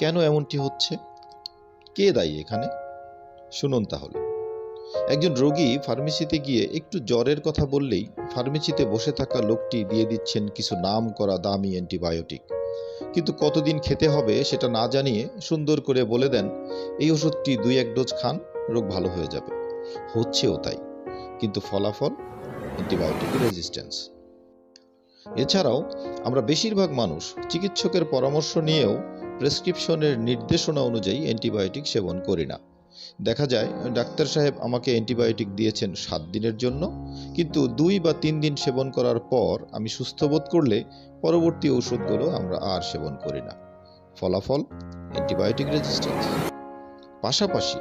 কেন এমনটি হচ্ছে? কে দায়ী এখানে? শুনুন তাহলে। একজন রোগী ফার্মেসিতে গিয়ে একটু জ্বরের কথা বললেই ফার্মেসিতে বসে থাকা লোকটি দিয়ে দিচ্ছেন কিছু নাম করা দামি অ্যান্টিবায়োটিক। কিন্তু কতদিন খেতে হবে সেটা না জানিয়ে সুন্দর করে বলে দেন, এই ওষুধটি দুই এক ডোজ খান, রোগ ভালো হয়ে যাবে। হচ্ছেও তাই। কিন্তু ফলাফল? Antibiotic resistance. এছাড়াও আমরা বেশিরভাগ মানুষ চিকিৎসকের পরামর্শ নিয়েও প্রেসক্রিপশনের নির্দেশনা অনুযায়ী অ্যান্টিবায়োটিক সেবন করি না। দেখা যায়, ডাক্তার সাহেব আমাকে অ্যান্টিবায়োটিক দিয়েছেন সাত দিনের জন্য, কিন্তু দুই বা তিন দিন সেবন করার পর আমি সুস্থ বোধ করলে পরবর্তী ঔষধগুলো আমরা আর সেবন করি না। ফলাফল, অ্যান্টিবায়োটিক রেজিস্ট্যান্স। পাশাপাশি,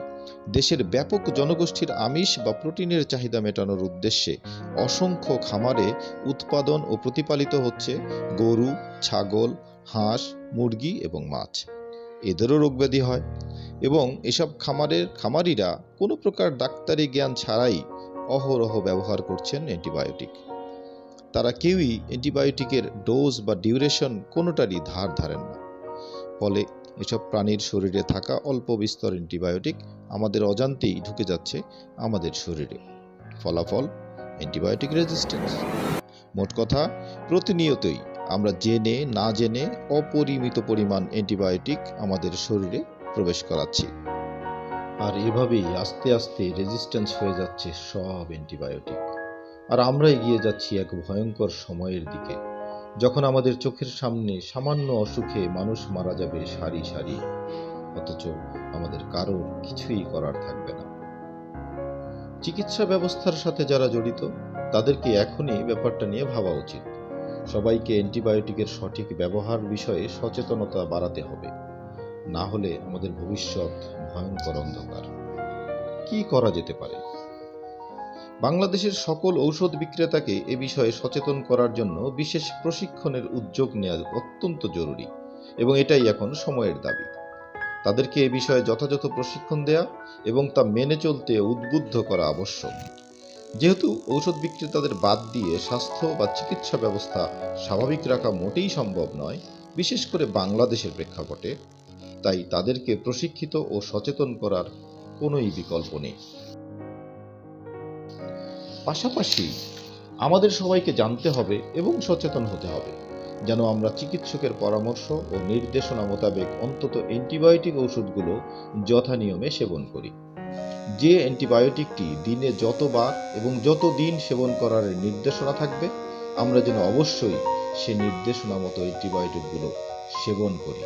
দেশের ব্যাপক জনগোষ্ঠীর আমিষ বা প্রোটিনের চাহিদা মেটানোর উদ্দেশ্যে অসংখ্য খামারে উৎপাদন ও প্রতিপালিত হচ্ছে গরু, ছাগল হাঁস, মুরগি এবং মাছ। এদেরও রোগব্যাধি হয় এবং এসব খামারের খামারিরা কোনো প্রকার ডাক্তারি জ্ঞান ছাড়াই অহরহ ব্যবহার করছেন অ্যান্টিবায়োটিক। তারা কেউই অ্যান্টিবায়োটিকের ডোজ বা ডিউরেশন কোনোটারই ধার ধারেন না। ফলে এসব প্রাণীর শরীরে থাকা অল্প বিস্তর অ্যান্টিবায়োটিক আমাদের অজান্তেই ঢুকে যাচ্ছে আমাদের শরীরে। ফলাফল অ্যান্টিবায়োটিক রেজিস্ট্যান্স। মোট কথা, প্রতিনিয়তই আমরা জেনে, না জেনে অপরিমিত পরিমাণ অ্যান্টিবায়োটিক আমাদের শরীরে প্রবেশ করাচ্ছি। আর এভাবেই আস্তে আস্তে রেজিস্ট্যান্স হয়ে যাচ্ছে সব অ্যান্টিবায়োটিক। আর আমরা এগিয়ে যাচ্ছি এক ভয়ঙ্কর সময়ের দিকে, যখন আমাদের চোখের সামনে সামান্য অসুখে মানুষ মারা যাবে সারি সারি। অথচ আমাদের কারোর কিছুই করার থাকবে না। চিকিৎসা ব্যবস্থার সাথে যারা জড়িত, তাদেরকে এখনই ব্যাপারটা নিয়ে ভাবা উচিত। সবাইকে অ্যান্টিবায়োটিকের সঠিক ব্যবহার বিষয়ে সচেতনতা বাড়াতে হবে। না হলে আমাদের ভবিষ্যৎ ভয়ঙ্কর অন্ধকার। কি করা যেতে পারে? বাংলাদেশের সকল ঔষধ বিক্রেতাকে এ বিষয়ে সচেতন করার জন্য বিশেষ প্রশিক্ষণের উদ্যোগ নেওয়া অত্যন্ত জরুরি এবং এটাই এখন সময়ের দাবি। তাদেরকে এ বিষয়ে যথাযথ প্রশিক্ষণ দেয়া এবং তা মেনে চলতে উদ্বুদ্ধ করা আবশ্যক। যেহেতু ঔষধ বিক্রেতাদের বাদ দিয়ে স্বাস্থ্য বা চিকিৎসা ব্যবস্থা স্বাভাবিক রাখা মোটেই সম্ভব নয়, বিশেষ করে বাংলাদেশের প্রেক্ষাপটে। তাই তাদেরকে প্রশিক্ষিত ও সচেতন করার কোনোই বিকল্প নেই। পাশাপাশি আমাদের সবাইকে জানতে হবে এবং সচেতন হতে হবে, যেন আমরা চিকিৎসকের পরামর্শ ও নির্দেশনা মোতাবেক অন্তত অ্যান্টিবায়োটিক ওষুধগুলো যথানিয়মে সেবন করি। যে অ্যান্টিবায়োটিকটি দিনে যতবার এবং যত দিন সেবন করার নির্দেশনা থাকবে, আমরা যেন অবশ্যই সে নির্দেশনা মতো অ্যান্টিবায়োটিকগুলো সেবন করি।